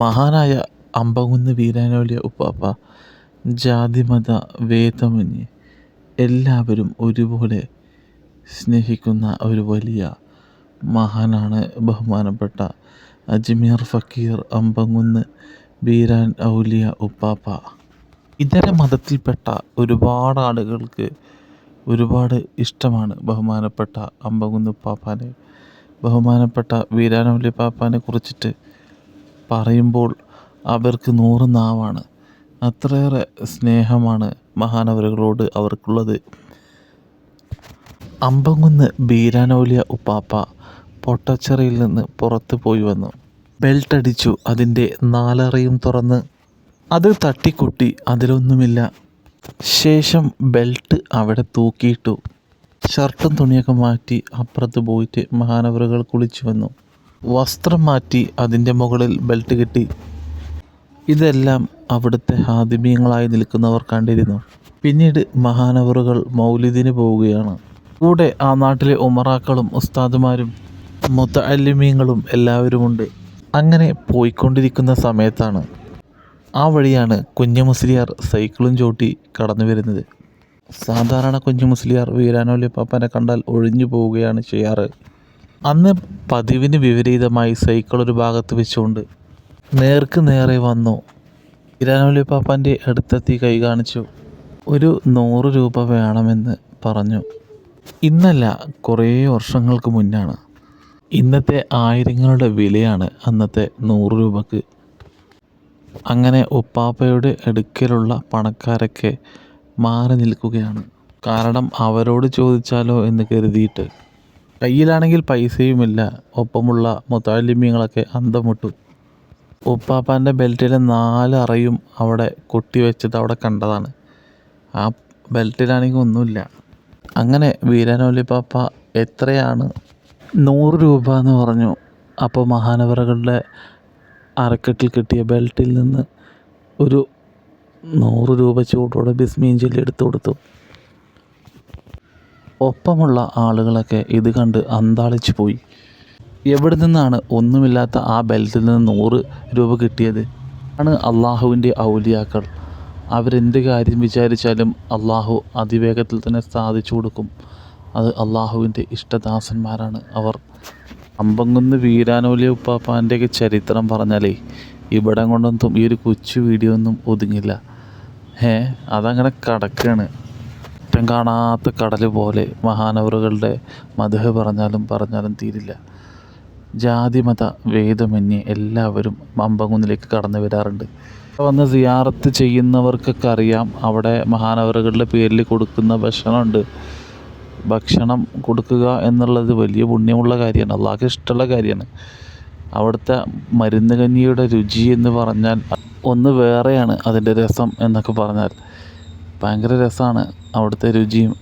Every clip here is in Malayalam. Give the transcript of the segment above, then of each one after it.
മഹാനായ അമ്പകുന്ന് വീരാനോലിയ ഉപ്പാപ്പ ജാതിമത ഭേദമന്യേ എല്ലാവരും ഒരുപോലെ സ്നേഹിക്കുന്ന ഒരു വലിയ മഹാനാണ് ബഹുമാനപ്പെട്ട അജ്മീർ ഫക്കീർ അമ്പകുന്ന് ബീരാൻ ഔലിയ ഉപ്പാപ്പ. ഇതര മതത്തിൽപ്പെട്ട ഒരുപാട് ആളുകൾക്ക് ഒരുപാട് ഇഷ്ടമാണ് ബഹുമാനപ്പെട്ട അമ്പകുന്ന് ഉപ്പാപ്പാനെ ബഹുമാനപ്പെട്ട വീരാനൗലി പാപ്പാനെ കുറിച്ചിട്ട് പറയുമ്പോൾ അവർക്ക് നൂറ് നാവാണ്. അത്രയേറെ സ്നേഹമാണ് മഹാനവരുകളോട് അവർക്കുള്ളത്. അമ്പങ്കുന്ന് ബീരാനൗലിയ ഉപ്പാപ്പ പൊട്ടച്ചെറിയിൽ നിന്ന് പുറത്തു പോയി വന്നു. ബെൽറ്റ് അടിച്ചു അതിന്റെ നാലറയും തുറന്ന് അത് തട്ടിക്കൊട്ടി അതിലൊന്നുമില്ല. ശേഷം ബെൽറ്റ് അവിടെ തൂക്കിയിട്ടു. ഷർട്ടും തുണിയൊക്കെ മാറ്റി അപ്പുറത്ത് പോയിട്ട് മഹാനവറുകൾ കുളിച്ചു വന്നു. വസ്ത്രം മാറ്റി അതിന്റെ മുകളിൽ ബെൽറ്റ് കെട്ടി. ഇതെല്ലാം അവിടുത്തെ ഹാദിമ്യങ്ങളായി നിൽക്കുന്നവർ കണ്ടിരുന്നു. പിന്നീട് മഹാനവറുകൾ മൗലിദിന് പോവുകയാണ്. കൂടെ ആ നാട്ടിലെ ഉമറാക്കളും ഉസ്താദുമാരും മുത്തല്ലിമീങ്ങളും എല്ലാവരുമുണ്ട്. അങ്ങനെ പോയിക്കൊണ്ടിരിക്കുന്ന സമയത്താണ് ആ വഴിയാണ് കുഞ്ഞു മുസ്ലിയാർ സൈക്കിളും ചൂട്ടി കടന്നു വരുന്നത്. സാധാരണ കുഞ്ഞു മുസ്ലിയാർ വീരാനോലി പാപ്പനെ കണ്ടാൽ ഒഴിഞ്ഞു പോവുകയാണ് ചെയ്യാറ്. അന്ന് പതിവിന് വിപരീതമായി സൈക്കിൾ ഒരു ഭാഗത്ത് വെച്ചുകൊണ്ട് നേർക്ക് നേരെ വന്നു. വീരാനോലി പാപ്പാന്റെ അടുത്തെത്തി കൈ കാണിച്ചു. ഒരു നൂറ് രൂപ വേണമെന്ന് പറഞ്ഞു. ഇന്നല്ല കുറേ വർഷങ്ങൾക്ക് മുന്നാണ്. ഇന്നത്തെ ആയിരങ്ങളുടെ വിലയാണ് അന്നത്തെ നൂറ് രൂപക്ക്. അങ്ങനെ ഉപ്പാപ്പയുടെ അടുക്കലുള്ള പണക്കാരൊക്കെ മാറി നിൽക്കുകയാണ്. കാരണം അവരോട് ചോദിച്ചാലോ എന്ന് കരുതിയിട്ട് കയ്യിലാണെങ്കിൽ പൈസയുമില്ല. ഒപ്പമുള്ള മുത്താലിമ്യങ്ങളൊക്കെ അന്തം വിട്ടു ഉപ്പാപ്പാന്റെ ബെൽറ്റിലെ നാല് അറയും അവിടെ കൊട്ടി വെച്ചത് അവിടെ കണ്ടതാണ്. ആ ബെൽറ്റിലാണെങ്കിൽ ഒന്നുമില്ല. അങ്ങനെ വീരാനോലി പാപ്പ എത്രയാണ്? നൂറ് രൂപ എന്ന് പറഞ്ഞു. അപ്പോൾ മഹാനവറകളുടെ അരക്കെട്ടിൽ കിട്ടിയ ബെൽറ്റിൽ നിന്ന് ഒരു നൂറ് രൂപ ചൂടോടെ ബിസ്മീൻ ചൊല്ലി എടുത്തു കൊടുത്തു ഒപ്പമുള്ള ആളുകളൊക്കെ ഇത് കണ്ട് അന്താളിച്ചു പോയി. എവിടെ നിന്നാണ് ഒന്നുമില്ലാത്ത ആ ബെൽറ്റിൽ നിന്ന് നൂറ് രൂപ കിട്ടിയത്? ആണ് അള്ളാഹുവിന്റെ ഔലിയാക്കൾ. അവരെന്ത് കാര്യം വിചാരിച്ചാലും അള്ളാഹു അതിവേഗത്തിൽ തന്നെ സാധിച്ചു കൊടുക്കും. അത് അള്ളാഹുവിന്റെ ഇഷ്ടദാസന്മാരാണ് അവർ. അമ്പങ്കുന്ന് വീരാനോലിയ ഉപ്പാപ്പാന്റെയൊക്കെ ചരിത്രം പറഞ്ഞാലേ ഇവിടെ കൊണ്ടൊന്നും ഈ ഒരു കൊച്ചു വീഡിയോ ഒന്നും ഒതുങ്ങില്ല. ഏ അതങ്ങനെ കിടക്കുകയാണ് ഇപ്പം കാണാത്ത കടൽ പോലെ മഹാനവറുകളുടെ മധുഹ പറഞ്ഞാലും പറഞ്ഞാലും തീരില്ല. ജാതിമത ഭേദമന്യേ എല്ലാവരും അമ്പങ്കുന്നിലേക്ക് കടന്നു വരാറുണ്ട്. വന്ന് സിയാറത്ത് ചെയ്യുന്നവർക്കൊക്കെ അറിയാം അവിടെ മഹാനവറുകളുടെ പേരിൽ കൊടുക്കുന്ന ഭക്ഷണമുണ്ട്. ഭക്ഷണം കൊടുക്കുക എന്നുള്ളത് വലിയ പുണ്യമുള്ള കാര്യമാണ് അള്ളാഹ്ക്ക് ഇഷ്ടമുള്ള കാര്യമാണ്. അവിടുത്തെ മരുന്ന് കഞ്ഞിയുടെ രുചി എന്ന് പറഞ്ഞാൽ ഒന്ന് വേറെയാണ് അതിന്റെ രസം എന്നൊക്കെ പറഞ്ഞാൽ ഭയങ്കര രസമാണ്. അവിടുത്തെ രുചിയും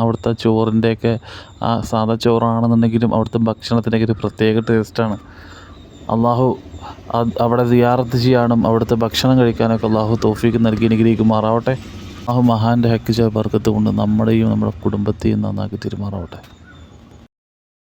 അവിടുത്തെ ചോറിന്റെയൊക്കെ ആ സാധാ ചോറാണെന്നുണ്ടെങ്കിലും അവിടുത്തെ ഭക്ഷണത്തിന്റെയൊക്കെ ഒരു പ്രത്യേക ടേസ്റ്റാണ്. അള്ളാഹു അവിടെ സിയാറത്ത് ചെയ്യാനും അവിടുത്തെ ഭക്ഷണം കഴിക്കാനൊക്കെ അള്ളാഹു തോഫീക്ക് നൽകി അനുഗ്രഹിക്കുമാറാവട്ടെ. അള്ളാഹു മഹാന്റെ ഹക്ക് വർക്കത്ത് കൊണ്ട് നമ്മുടെയും നമ്മുടെ കുടുംബത്തെയും നന്നാക്കി തിരുമാറാവട്ടെ.